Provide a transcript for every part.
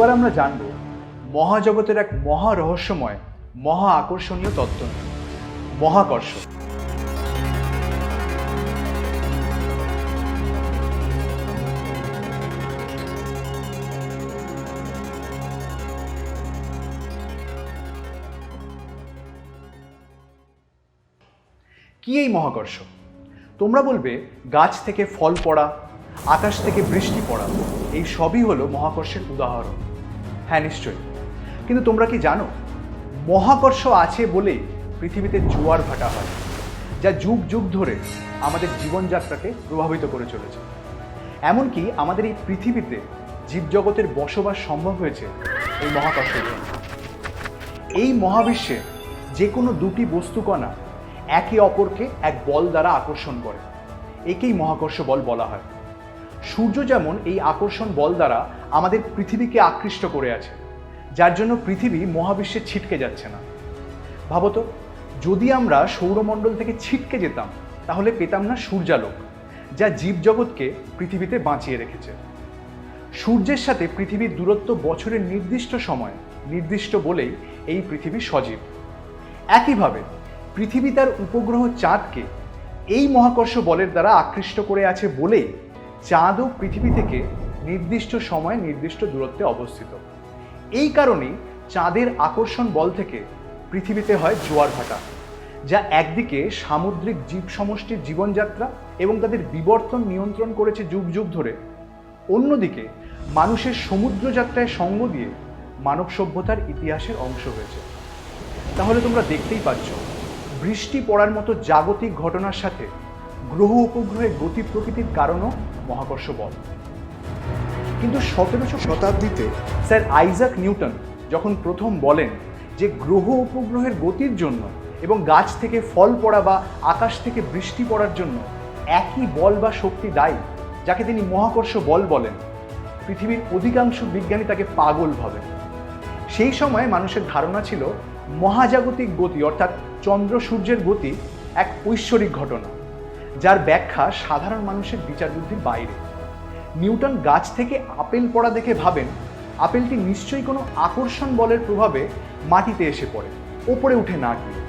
এবার আমরা জানব মহাজগতের এক মহা রহস্যময়, মহা আকর্ষণীয় তত্ত্ব। মহাকর্ষ। কি এই মহাকর্ষ? তোমরা বলবে, গাছ থেকে ফল পড়া, আকাশ থেকে বৃষ্টি পড়া, এই সবই হলো মহাকর্ষের উদাহরণ। হ্যাঁ নিশ্চয়ই। কিন্তু তোমরা কি জানো, মহাকর্ষ আছে বলেই পৃথিবীতে জোয়ার ভাটা হয়, যা যুগ যুগ ধরে আমাদের জীবনযাত্রাকে প্রভাবিত করে চলেছে। এমনকি আমাদের এই পৃথিবীতে জীবজগতের বসবাস সম্ভব হয়েছে এই মহাকর্ষের জন্য এই মহাবিশ্বে যে কোনো দুটি বস্তুকণা একে অপরকে এক বল দ্বারা আকর্ষণ করে। একেই মহাকর্ষ বল বলা হয়। সূর্য যেমন এই আকর্ষণ বল দ্বারা আমাদের পৃথিবীকে আকৃষ্ট করে আছে, যার জন্য পৃথিবী মহাবিশ্বে ছিটকে যাচ্ছে না। ভাবতো যদি আমরা সৌরমণ্ডল থেকে ছিটকে যেতাম, তাহলে পেতাম না সূর্যালোক, যা জীবজগৎকে পৃথিবীতে বাঁচিয়ে রেখেছে। সূর্যের সাথে পৃথিবীর দূরত্ব বছরের নির্দিষ্ট সময়, নির্দিষ্ট বলেই এই পৃথিবী সজীব। একইভাবে, পৃথিবী তার উপগ্রহ চাঁদকে এই মহাকর্ষ বলের দ্বারা আকৃষ্ট করে আছে বলেই চাঁদও পৃথিবী থেকে নির্দিষ্ট সময়ে, নির্দিষ্ট দূরত্বে অবস্থিত। এই কারণেই চাঁদের আকর্ষণ বল থেকে পৃথিবীতে হয় জোয়ার ভাটা, যা একদিকে সামুদ্রিক জীব সমষ্টির জীবনযাত্রা এবং তাদের বিবর্তন নিয়ন্ত্রণ করেছে যুগ যুগ ধরে। অন্যদিকে মানুষের সমুদ্র যাত্রায় সঙ্গ দিয়ে মানব সভ্যতার ইতিহাসের অংশ হয়েছে। তাহলে তোমরা দেখতেই পাচ্ছ, বৃষ্টি পড়ার মতো জাগতিক ঘটনার সাথে গ্রহ উপগ্রহের গতি প্রকৃতির কারণও মহাকর্ষ বল। কিন্তু সতেরোশো শতাব্দীতে স্যার আইজাক নিউটন যখন প্রথম বলেন যে গ্রহ উপগ্রহের গতির জন্য এবং গাছ থেকে ফল পড়া বা আকাশ থেকে বৃষ্টি পড়ার জন্য একই বল বা শক্তি দায়ী, যাকে তিনি মহাকর্ষ বল বলেন, পৃথিবীর অধিকাংশ বিজ্ঞানী তাকে পাগল ভাবেন। সেই সময় মানুষের ধারণা ছিল মহাজাগতিক গতি অর্থাৎ চন্দ্র সূর্যের গতি এক ঐশ্বরিক ঘটনা। যার ব্যাখ্যা সাধারণ মানুষের বিচার বুদ্ধির বাইরে। নিউটন গাছ থেকে আপেল পড়া দেখে ভাবেন আপেলটি নিশ্চয়ই কোনো আকর্ষণ বলের প্রভাবে মাটিতে এসে পড়ে ওপরে উঠে না গিয়ে।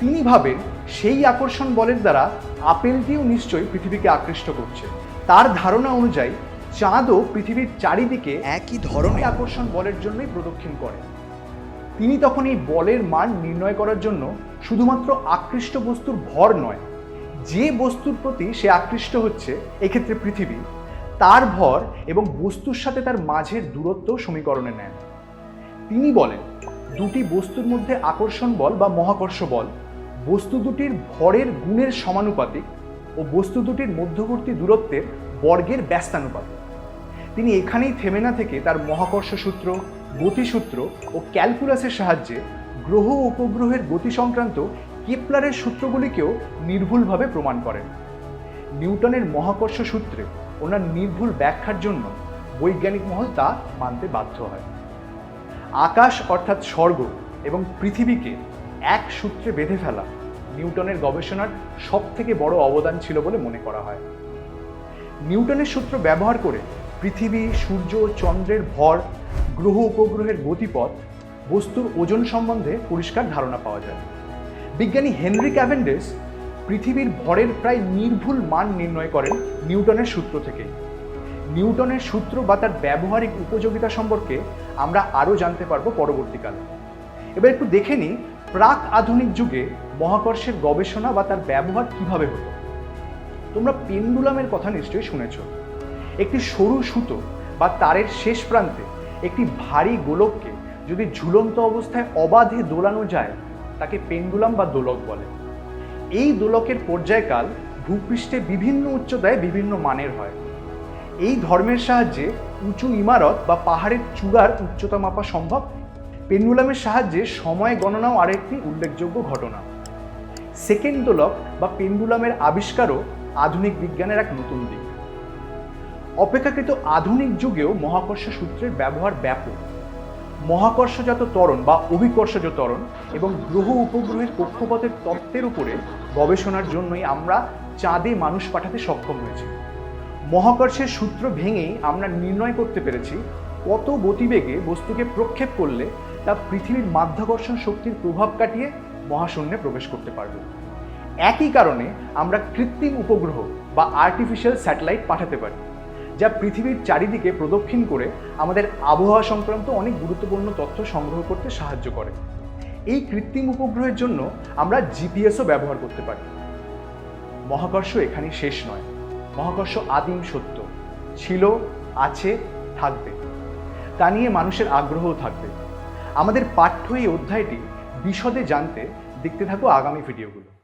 তিনি ভাবেন সেই আকর্ষণ বলের দ্বারা আপেলটিও নিশ্চয়ই পৃথিবীকে আকৃষ্ট করছে। তার ধারণা অনুযায়ী চাঁদও পৃথিবীর চারিদিকে একই ধরনের। আকর্ষণ বলের জন্যই প্রদক্ষিণ করে। তিনি তখন এই বলের মান নির্ণয় করার জন্য শুধুমাত্র আকৃষ্ট বস্তুর ভর নয় যে বস্তুর প্রতি সে আকৃষ্ট হচ্ছে, এক্ষেত্রে পৃথিবী তার ভর এবং বস্তুর সাথে তার মাঝের দূরত্ব সমীকরণে নেন তিনি বলেন, দুটি বস্তুর মধ্যে আকর্ষণ বল বা মহাকর্ষ বল, বস্তু দুটির ভরের গুণের সমানুপাতিক ও বস্তু দুটির মধ্যবর্তী দূরত্বের বর্গের ব্যস্তানুপাতিক। তিনি এখানেই থেমে না থেকে তার মহাকর্ষ সূত্র, গতিসূত্র ও ক্যালকুলাসের সাহায্যে গ্রহ উপগ্রহের গতি সংক্রান্ত কেপলারের সূত্রগুলিকেও নির্ভুলভাবে প্রমাণ করেন নিউটনের মহাকর্ষ সূত্রে ওনার নির্ভুল ব্যাখ্যার জন্য বৈজ্ঞানিক মহল তা মানতে বাধ্য হয়। আকাশ অর্থাৎ স্বর্গ এবং পৃথিবীকে এক সূত্রে বেঁধে ফেলা নিউটনের গবেষণার সব থেকে বড় অবদান ছিল বলে মনে করা হয়। নিউটনের সূত্র ব্যবহার করে পৃথিবী, সূর্য, চন্দ্রের ভর, গ্রহ উপগ্রহের গতিপথ, বস্তুর ওজন সম্বন্ধে পরিষ্কার ধারণা পাওয়া যায়। বিজ্ঞানী হেনরি ক্যাভেন্ডেস পৃথিবীর ভরের প্রায় নির্ভুল মান নির্ণয় করেন নিউটনের সূত্র থেকেই নিউটনের সূত্র বা তার ব্যবহারিক উপযোগিতা সম্পর্কে আমরা আরও জানতে পারব পরবর্তীকালে। এবার একটু দেখে নিই প্রাক আধুনিক যুগে মহাকর্ষের গবেষণা বা তার ব্যবহার কীভাবে হতো। তোমরা পেন্ডুলামের কথা নিশ্চয়ই শুনেছ। একটি সরু সুতো বা তারের শেষ প্রান্তে একটি ভারী গোলককে যদি ঝুলন্ত অবস্থায় অবাধে দোলানো যায় তাকে পেন্ডুলাম বা দোলক বলে। এই দোলকের পর্যায়কাল ভূপৃষ্ঠে বিভিন্ন উচ্চতায় বিভিন্ন মানের হয়। এই ধর্মের সাহায্যে উঁচু ইমারত বা পাহাড়ের চূড়ার উচ্চতা মাপা সম্ভব। পেন্ডুলামের সাহায্যে সময় গণনাও আরেকটি উল্লেখযোগ্য ঘটনা। সেকেন্ড দোলক বা পেন্ডুলামের আবিষ্কারও আধুনিক বিজ্ঞানের এক নতুন দিক। অপেক্ষাকৃত আধুনিক যুগেও মহাকর্ষ সূত্রের ব্যবহার ব্যাপক। মহাকর্ষজাত ত্বরণ বা অভিকর্ষজ ত্বরণ এবং গ্রহ উপগ্রহের কক্ষপথের তত্ত্বের উপরে গবেষণার জন্যই আমরা চাঁদে মানুষ পাঠাতে সক্ষম হয়েছি। মহাকর্ষের সূত্র ভেঙেই আমরা নির্ণয় করতে পেরেছি কত গতিবেগে বস্তুকে প্রক্ষেপ করলে তা পৃথিবীর মাধ্যাকর্ষণ শক্তির প্রভাব কাটিয়ে মহাশূন্যে প্রবেশ করতে পারবে। একই কারণে আমরা কৃত্রিম উপগ্রহ বা আর্টিফিশিয়াল স্যাটেলাইট পাঠাতে পারি। যা পৃথিবীর চারিদিকে প্রদক্ষিণ করে আমাদের আবহাওয়া সংক্রান্ত অনেক গুরুত্বপূর্ণ তথ্য সংগ্রহ করতে সাহায্য করে। এই কৃত্রিম উপগ্রহের জন্য আমরা জিপিএসও ব্যবহার করতে পারি। মহাকর্ষ এখানে শেষ নয়। মহাকর্ষ আদিম সত্য। ছিল, আছে, থাকবে। তা নিয়ে মানুষের আগ্রহও থাকবে। আমাদের পাঠ্য এই অধ্যায়টি বিশদে জানতে দেখতে থাকো আগামী ভিডিওগুলো।